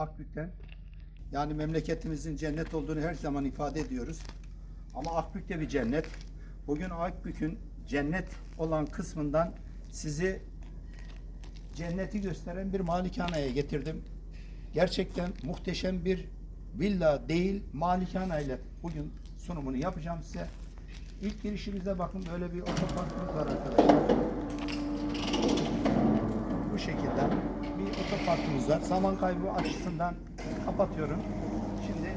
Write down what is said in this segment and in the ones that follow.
Akbük'ten yani memleketimizin cennet olduğunu her zaman ifade ediyoruz. Ama Akbük de bir cennet. Bugün Akbük'ün cennet olan kısmından sizi cenneti gösteren bir malikaneye getirdim. Gerçekten muhteşem bir villa değil malikana ile bugün sunumunu yapacağım size. İlk girişimize bakın böyle bir otoparkımız var arkadaşlar şekilde bir otoparkımız var. Zaman kaybı açısından kapatıyorum. Şimdi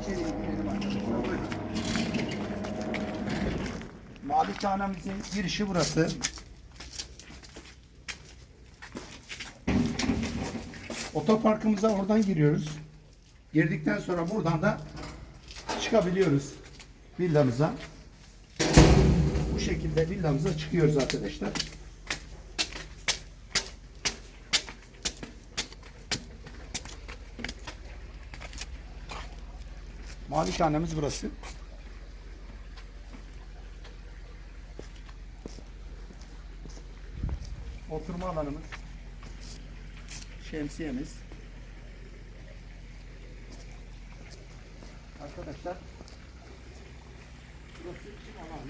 içeriye girelim arkadaşlar. Buyurun. Malikanemizin girişi burası. Otoparkımıza oradan giriyoruz. Girdikten sonra buradan da çıkabiliyoruz villamıza. Bu şekilde villamıza çıkıyoruz arkadaşlar. Malikanemiz burası. Oturma alanımız. Şemsiyemiz. Arkadaşlar burası için alan.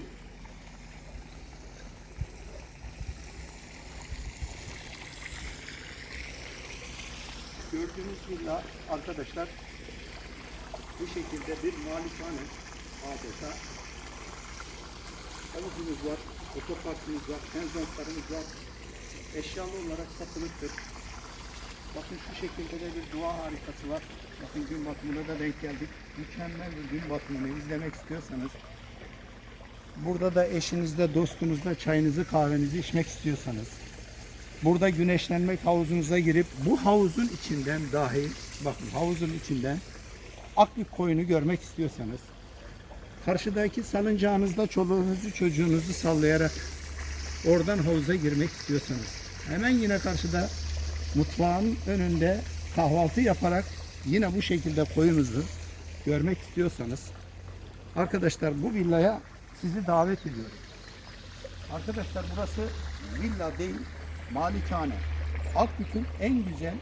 Gördüğünüz villa arkadaşlar bu şekilde bir malikane adeta havuzumuz var, otoparkımız var, penzentlarımız var. Eşyalı olarak satılıktır. Bakın şu şekilde de bir dua harikası var. Bakın gün batımına da denk geldik. Mükemmel bir gün batımını izlemek istiyorsanız burada da eşinizle, dostunuzla çayınızı, kahvenizi içmek istiyorsanız burada güneşlenmek havuzunuza girip bu havuzun içinden dahi bakın havuzun içinden Akbük koyunu görmek istiyorsanız karşıdaki salıncağınızda çoluğunuzu çocuğunuzu sallayarak oradan havuza girmek istiyorsanız hemen yine karşıda mutfağın önünde kahvaltı yaparak yine bu şekilde koyunuzu görmek istiyorsanız arkadaşlar bu villaya sizi davet ediyorum. Arkadaşlar burası villa değil malikane. Akbük'ün en güzel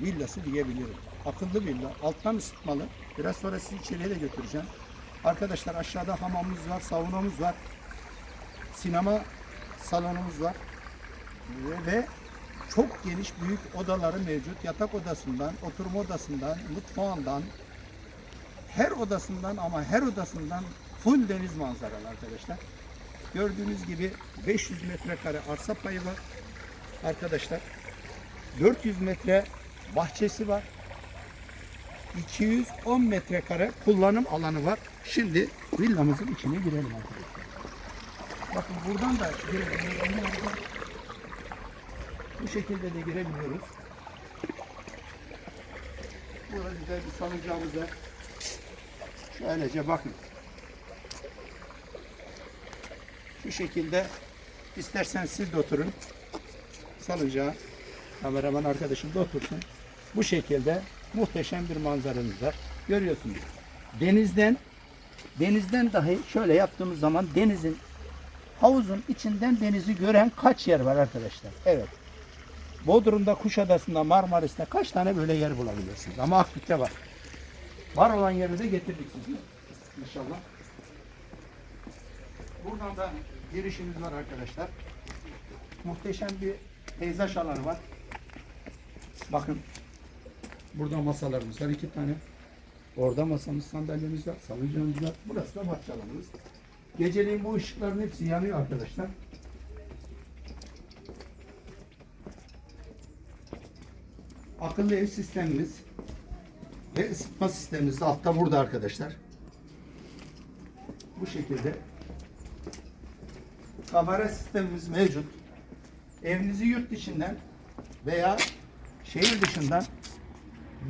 villası diyebilirim. Akıllı villa, alttan ısıtmalı. Biraz sonra sizi içeriye de götüreceğim. Arkadaşlar aşağıda hamamımız var, saunamız var. Sinema salonumuz var. Ve, ve çok geniş büyük odaları mevcut. Yatak odasından, oturma odasından, mutfağından, her odasından ama her odasından full deniz manzaralı arkadaşlar. Gördüğünüz gibi 500 metrekare arsa payı var arkadaşlar. 400 metre bahçesi var. 210 metrekare kullanım alanı var. Şimdi villamızın içine girelim arkadaşlar. Bakın buradan da girebiliyoruz. Bu şekilde de girebiliyoruz. Burada güzel bir salıncağımız var. Şöylece bakın. Şu şekilde istersen siz de oturun. Salıncağa kameraman arkadaşım da otursun. Bu şekilde muhteşem bir manzaramız var. Görüyorsunuz. Denizden denizden dahi şöyle yaptığımız zaman denizin havuzun içinden denizi gören kaç yer var arkadaşlar? Evet. Bodrum'da, Kuşadası'nda, Marmaris'te kaç tane böyle yer bulabilirsiniz? Ama Akbük'te var. Var olan yeri de getirdik size. İnşallah. Buradan da girişimiz var arkadaşlar. Muhteşem bir peyzaj alanı var. Bakın. Burada masalarımız var iki tane. Orada masamız, sandalyemiz var, salıncağımız var. Burası da bahçe alanımız. Geceliğin bu ışıkların hepsi yanıyor arkadaşlar. Akıllı ev sistemimiz ve ısıtma sistemimiz de altta burada arkadaşlar. Bu şekilde kamera sistemimiz mevcut. Evinizi yurt içinden veya şehir dışından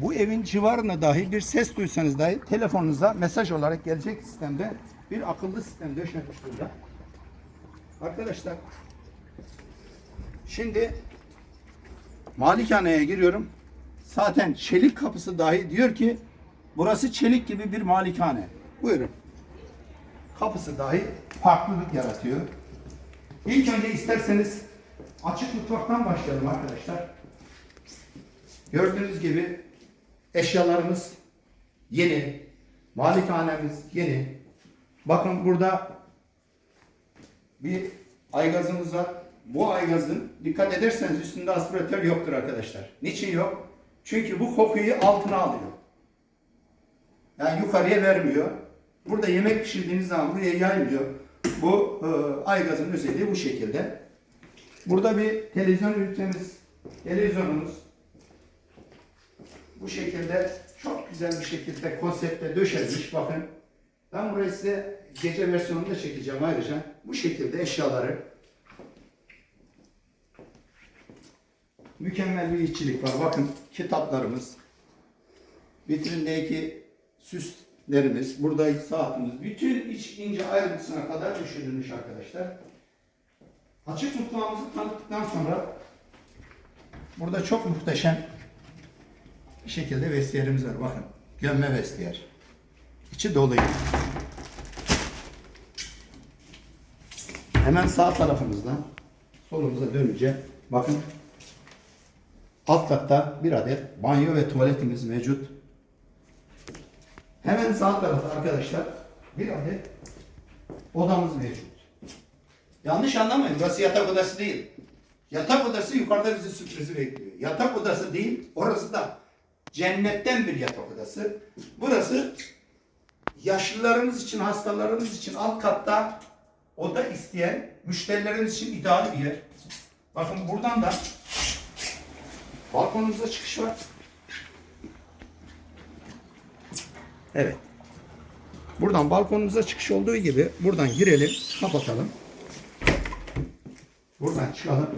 bu evin civarına dahi bir ses duysanız dahi telefonunuza mesaj olarak gelecek sistemde bir akıllı sistem döşenmiş burada. Arkadaşlar şimdi malikaneye giriyorum. Zaten çelik kapısı dahi diyor ki burası çelik gibi bir malikane. Buyurun. Kapısı dahi farklılık yaratıyor. İlk önce isterseniz açık mutfaktan başlayalım arkadaşlar. Gördüğünüz gibi eşyalarımız yeni. Malikanemiz yeni. Bakın burada bir aygazımız var. Bu aygazın dikkat ederseniz üstünde aspiratör yoktur arkadaşlar. Niçin yok? Çünkü bu kokuyu altına alıyor. Yani yukarıya vermiyor. Burada yemek pişirdiğiniz zaman buraya yaymıyor. Bu e, aygazın özelliği bu şekilde. Burada bir televizyon ünitemiz, televizyonumuz. Bu şekilde çok güzel bir şekilde konsepte döşenmiş. Bakın ben burayı size gece versiyonunda çekeceğim ayrıca. Bu şekilde eşyaları. Mükemmel bir işçilik var. Bakın kitaplarımız. Vitrindeki süslerimiz, burada saatimiz, bütün iç ince ayrıntısına kadar düşünülmüş arkadaşlar. Açık mutfağımızı tanıttıktan sonra burada çok muhteşem şekilde vestiyerimiz var. Bakın gömme vestiyer. İçi doluyum. Hemen sağ tarafımızdan solumuza dönünce bakın alt katta bir adet banyo ve tuvaletimiz mevcut. Hemen sağ tarafta arkadaşlar bir adet odamız mevcut. Yanlış anlamayın. Burası yatak odası değil. Yatak odası yukarıda bizi sürprizi bekliyor. Yatak odası değil, orası da cennetten bir yatak odası. Burası yaşlılarımız için, hastalarımız için alt katta oda isteyen müşterilerimiz için ideal bir yer. Bakın buradan da balkonumuza çıkış var. Evet. Buradan balkonumuza çıkış olduğu gibi buradan girelim, kapatalım. Buradan çıkalım.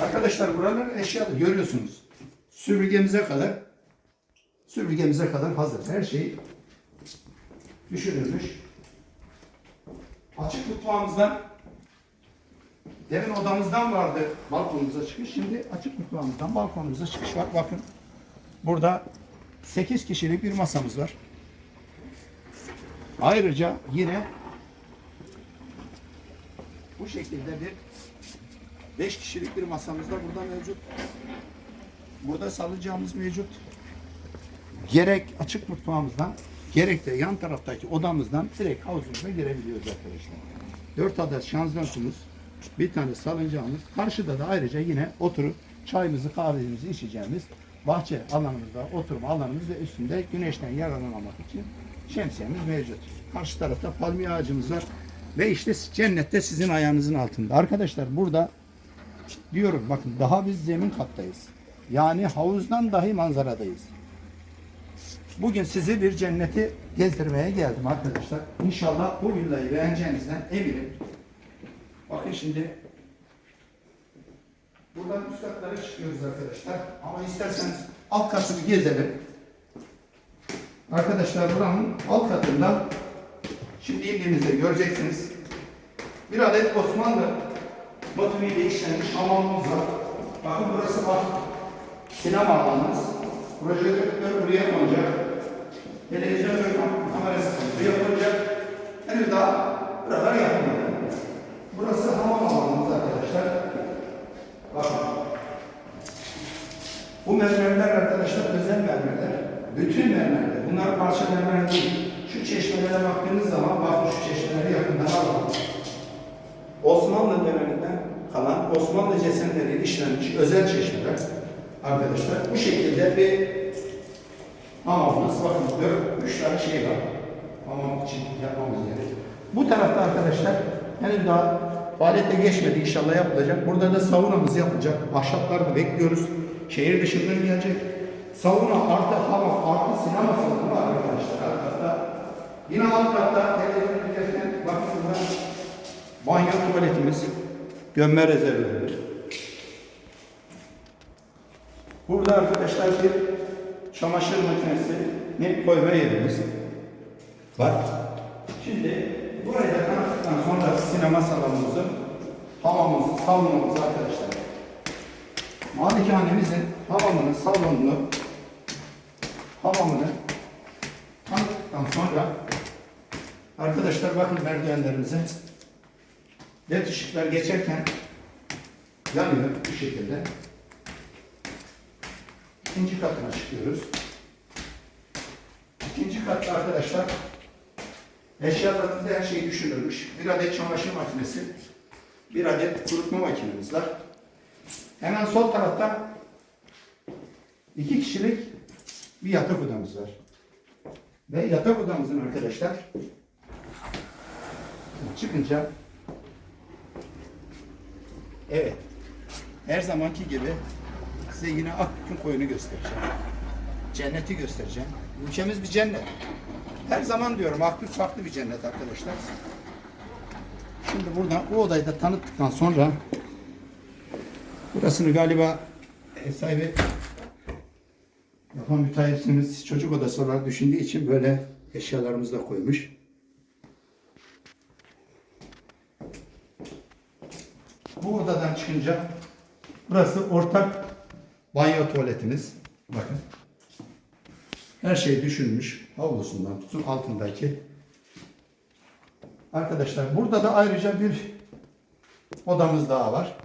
Arkadaşlar buralar eşyalı görüyorsunuz. Süpürgemize kadar süpürgemize kadar hazır. Her şey düşünülmüş. Açık mutfağımızdan demin odamızdan vardı balkonumuza çıkış. Şimdi açık mutfağımızdan balkonumuza çıkış var. Bakın burada 8 kişilik bir masamız var. Ayrıca yine bu şekilde bir 5 kişilik bir masamız da burada mevcut. Burada salıncağımız mevcut. Gerek açık mutfağımızdan gerek de yan taraftaki odamızdan direkt havuzumuza girebiliyoruz arkadaşlar. 4 adet şanzlantımız, bir tane salıncağımız. Karşıda da ayrıca yine oturup çayımızı kahvemizi içeceğimiz bahçe alanımızda oturma alanımız ve üstünde güneşten yararlanmak için şemsiyemiz mevcut. Karşı tarafta palmiye ağacımız var. Ve işte cennette sizin ayağınızın altında. Arkadaşlar burada diyorum bakın daha biz zemin kattayız. Yani havuzdan dahi manzaradayız. Bugün sizi bir cenneti gezdirmeye geldim arkadaşlar. İnşallah bu villayı beğeneceğinizden eminim. Bakın şimdi buradan üst katlara çıkıyoruz arkadaşlar. Ama isterseniz alt katını gezelim. Arkadaşlar buranın alt katında şimdi indiğimizde göreceksiniz. Bir adet Osmanlı motiviyle işlenmiş hamamımız var. Bakın burası var. Sinema alanımız. Projektör buraya konacak. Televizyon kamerası buraya konacak. Henüz daha buralar yapılmadı. Burası hamam alanımız arkadaşlar. Bakın. Bu mermerler arkadaşlar özel mermerler. Bütün mermerler. Bunlar parça mermer değil. Şu çeşmelere baktığınız zaman bakın şu çeşmeleri yakından alın. Osmanlı döneminden kalan Osmanlı cesenleri işlenmiş özel çeşmeler arkadaşlar. Bu şekilde bir hamamımız. Bakın dört, üç tane şey var. Hamam için yapmamız gerek. Bu tarafta arkadaşlar henüz daha faaliyete geçmedi. inşallah yapılacak. Burada da saunamız yapılacak. Ahşapları da bekliyoruz. Şehir dışından gelecek. Sauna artı hamam artı sinema salonu var arkadaşlar alt katta. Yine alt katta televizyon ünitesinden bakın burada banyo tuvaletimiz, gömme rezervleri. Burada arkadaşlar bir çamaşır makinesi, ne koyma yerimiz var. Şimdi burayı da tanıttıktan sonra sinema salonumuzu, hamamımızı, salonumuzu arkadaşlar. Malikanemizin hamamını, salonunu, hamamını tanıttıktan sonra arkadaşlar bakın merdivenlerimize led ışıklar geçerken yanıyor bu şekilde. İkinci katına çıkıyoruz. İkinci katta arkadaşlar eşyalarımızda her şey düşünülmüş. Bir adet çamaşır makinesi, bir adet kurutma makinemiz var. Hemen sol tarafta iki kişilik bir yatak odamız var. Ve yatak odamızın arkadaşlar çıkınca evet her zamanki gibi size yine Akbük'ün koyunu göstereceğim. Cenneti göstereceğim. Ülkemiz bir cennet. Her zaman diyorum Akbük farklı bir cennet arkadaşlar. Şimdi burada bu odayı da tanıttıktan sonra burasını galiba ev sahibi yapan müteahhitimiz çocuk odası olarak düşündüğü için böyle eşyalarımızı da koymuş. Bu odadan çıkınca burası ortak banyo tuvaletimiz. Bakın. Her şey düşünmüş. Havlusundan tutun altındaki. Arkadaşlar burada da ayrıca bir odamız daha var.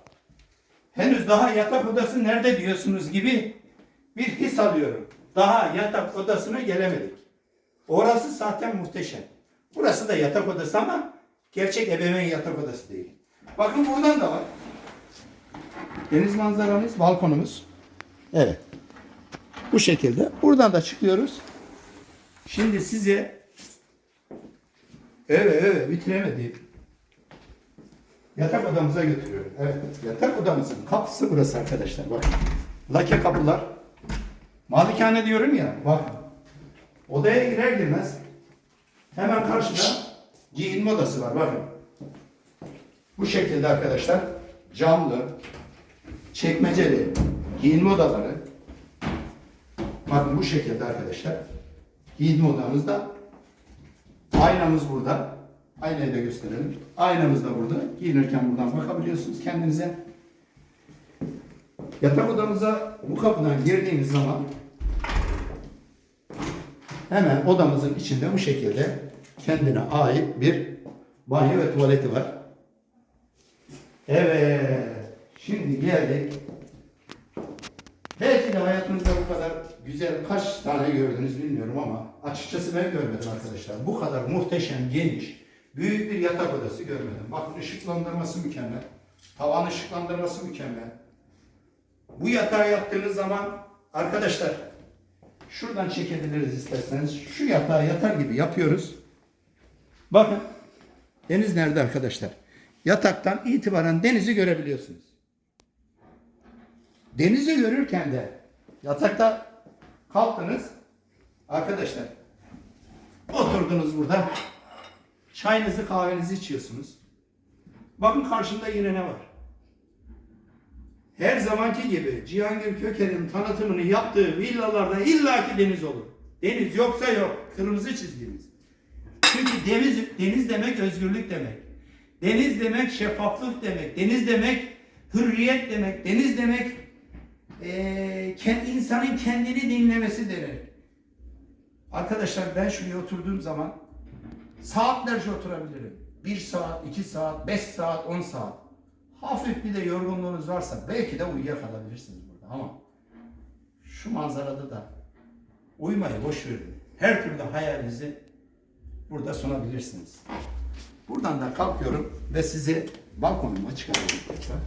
Henüz daha yatak odası nerede diyorsunuz gibi bir his alıyorum. Daha yatak odasına gelemedik. Orası zaten muhteşem. Burası da yatak odası ama gerçek ebeveyn yatak odası değil. Bakın buradan da var. Deniz manzaramız, balkonumuz. Evet. Bu şekilde. Buradan da çıkıyoruz. Şimdi size evet evet bitiremedim. Yatak odamıza götürüyorum. Evet. Yatak odamızın kapısı burası arkadaşlar. Bakın. Lake kapılar. Malikane diyorum ya. Bak. Odaya girer girmez hemen karşıda giyinme odası var. Bakın. Bu şekilde arkadaşlar camlı, çekmeceli giyinme odaları. Bakın bu şekilde arkadaşlar. Giyinme odamızda aynamız burada. Aynayı da gösterelim. Aynamız da burada. Giyinirken buradan bakabiliyorsunuz kendinize. Yatak odamıza bu kapıdan girdiğimiz zaman hemen odamızın içinde bu şekilde kendine ait bir banyo ve tuvaleti var. Evet. Şimdi geldik. Belki de hayatınızda bu kadar güzel kaç tane gördünüz bilmiyorum ama açıkçası ben görmedim arkadaşlar. Bu kadar muhteşem, geniş, büyük bir yatak odası görmedim. Bakın ışıklandırması mükemmel. Tavan ışıklandırması mükemmel. Bu yatağı yaptığınız zaman arkadaşlar şuradan çekebiliriz isterseniz. Şu yatağı yatar gibi yapıyoruz. Bakın deniz nerede arkadaşlar? Yataktan itibaren denizi görebiliyorsunuz. Denizi görürken de yatakta kalktınız arkadaşlar oturdunuz burada çayınızı kahvenizi içiyorsunuz. Bakın karşımda yine ne var? Her zamanki gibi Cihangir Köker'in tanıtımını yaptığı villalarda illaki deniz olur. Deniz yoksa yok. Kırmızı çizgimiz. Çünkü deniz, deniz demek özgürlük demek. Deniz demek şeffaflık demek. Deniz demek hürriyet demek. Deniz demek eee, kend- insanın kendini dinlemesi demek. Arkadaşlar ben şuraya oturduğum zaman saatlerce oturabilirim. Bir saat, iki saat, beş saat, on saat. Hafif bir de yorgunluğunuz varsa belki de uyuyakalabilirsiniz burada ama şu manzarada da uyumayı boş verin. Her türlü hayalinizi burada sunabilirsiniz. Buradan da kalkıyorum ve sizi balkonuma çıkarıyorum. tekrar.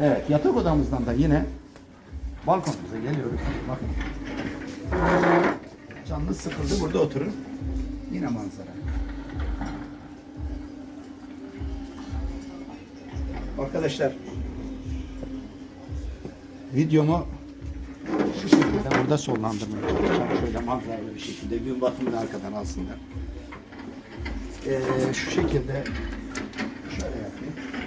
Evet, yatak odamızdan da yine balkonumuza geliyoruz. Bakın. Canlı sıkıldı burada oturun. Yine manzara. Arkadaşlar videomu şu şekilde burada sonlandırmaya. Şöyle manzaralı bir şekilde gün batımını arkadan alsınlar. Ee, şu şekilde şöyle yapayım.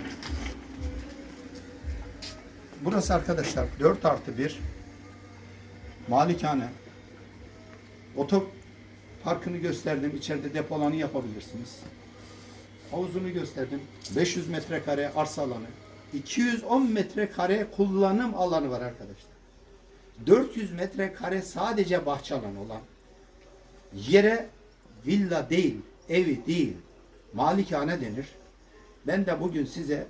Burası arkadaşlar 4 artı 1 malikane. Otoparkını gösterdim. İçeride depolanı yapabilirsiniz. Havuzunu gösterdim. 500 metrekare arsa alanı. 210 metrekare kullanım alanı var arkadaşlar. 400 metrekare sadece bahçe alanı olan yere villa değil, evi değil, malikane denir. Ben de bugün size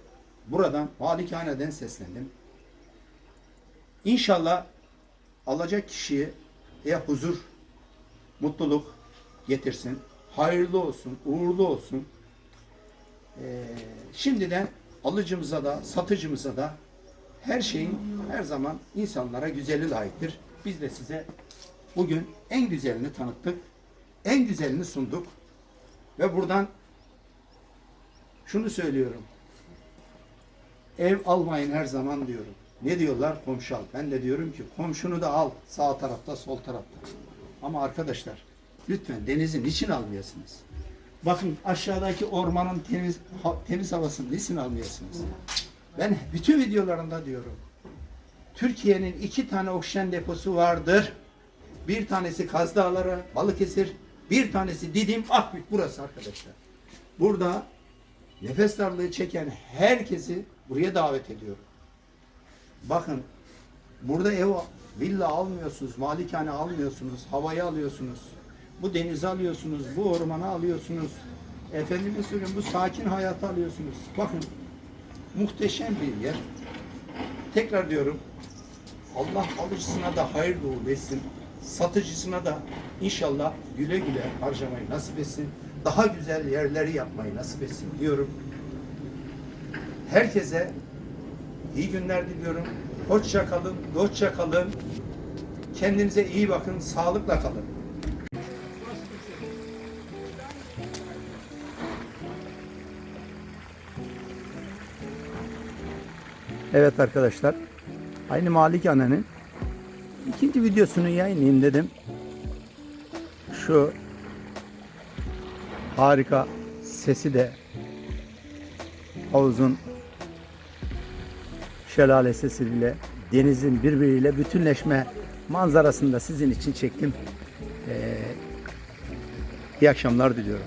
buradan malikaneden seslendim. İnşallah alacak kişiye ya huzur, mutluluk getirsin. Hayırlı olsun, uğurlu olsun. Ee, şimdiden alıcımıza da, satıcımıza da her şeyin her zaman insanlara güzeli layıktır. Biz de size bugün en güzelini tanıttık. En güzelini sunduk. Ve buradan şunu söylüyorum. Ev almayın her zaman diyorum. Ne diyorlar? Komşu al. Ben de diyorum ki komşunu da al. Sağ tarafta, sol tarafta. Ama arkadaşlar lütfen denizin için almayasınız. Bakın aşağıdaki ormanın temiz ha- temiz havasını niçin almayasınız? Ben bütün videolarımda diyorum. Türkiye'nin iki tane oksijen deposu vardır. Bir tanesi Kaz Dağları, Balıkesir. Bir tanesi Didim, Akbük. Burası arkadaşlar. Burada nefes darlığı çeken herkesi buraya davet ediyorum. Bakın burada ev, villa almıyorsunuz, malikane almıyorsunuz, havayı alıyorsunuz. Bu denizi alıyorsunuz, bu ormanı alıyorsunuz. Efendime söyleyeyim bu sakin hayatı alıyorsunuz. Bakın muhteşem bir yer. Tekrar diyorum Allah alıcısına da hayır uğurlu etsin. Satıcısına da inşallah güle güle harcamayı nasip etsin. Daha güzel yerleri yapmayı nasip etsin diyorum. Herkese iyi günler diliyorum. Hoşça kalın, dostça kalın. Kendinize iyi bakın, sağlıkla kalın. Evet arkadaşlar. Aynı Malikane'nin ikinci videosunu yayınlayayım dedim. Şu harika sesi de havuzun şelale sesiyle denizin birbiriyle bütünleşme manzarasını da sizin için çektim. Ee, iyi akşamlar diliyorum.